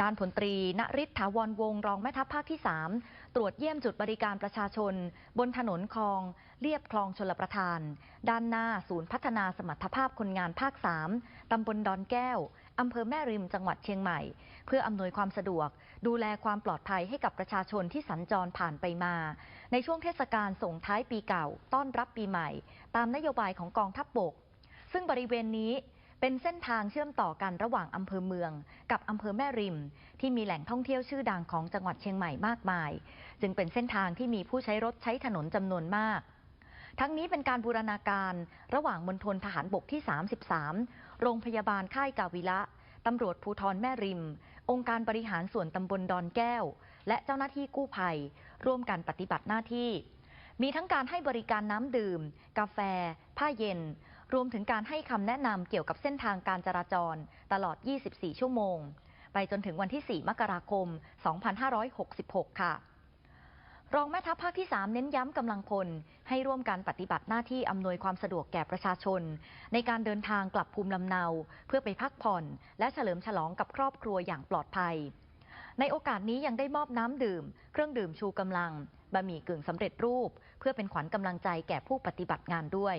ด้านพลตรีณฤทธาวรวงรองแม่ทัพภาคที่ 3 ตรวจเยี่ยมจุดบริการประชาชน บนถนนคลองเลียบคลองชลประทาน ด้านหน้าศูนย์พัฒนาสมรรถภาพคนงานภาค 3 ตำบลดอนแก้ว อำเภอแม่ริมจังหวัดเชียงใหม่ เพื่ออำนวยความสะดวก ดูแลความปลอดภัยให้กับประชาชนที่สัญจรผ่านไปมา ในช่วงเทศกาลส่งท้ายปีเก่า ต้อนรับปีใหม่ ตามนโยบายของกองทัพบบก ซึ่งบริเวณนี้ เป็นเส้นทางเชื่อมต่อกันระหว่างอำเภอเมือง กับอำเภอแม่ริม ที่มีแหล่งท่องเที่ยวชื่อดังของจังหวัดเชียงใหม่มากมาย จึงเป็นเส้นทางที่มีผู้ใช้รถใช้ถนนจำนวนมาก ทั้งนี้เป็นการบูรณาการระหว่างมณฑลทหารบกที่ 33 โรงพยาบาลค่ายกาวิละตำรวจภูทรแม่ริม องค์การบริหารส่วนตำบลดอนแก้ว และเจ้าหน้าที่กู้ภัย ร่วมกันปฏิบัติหน้าที่ มีทั้งการให้บริการน้ำดื่ม กาแฟ ผ้าเย็น รวมถึงการให้คำแนะนำเกี่ยวกับเส้นทางการจราจร ตลอด 24 ชั่วโมง ไปจนถึงวันที่ 4 มกราคม 2566 ค่ะ รองแม่ทัพภาคที่ 3 เน้นย้ำกำลังพล ให้ร่วมการปฏิบัติหน้าที่อำนวยความสะดวกแก่ประชาชน ในการเดินทางกลับภูมิลำเนา เพื่อไปพักผ่อน และเฉลิมฉลองกับครอบครัวอย่างปลอดภัยในโอกาสนี้ยังได้มอบน้ำดื่ม เครื่องดื่มชูกำลัง บะหมี่กึ่งสำเร็จรูป เพื่อเป็นขวัญกำลังใจแก่ผู้ปฏิบัติงานด้วย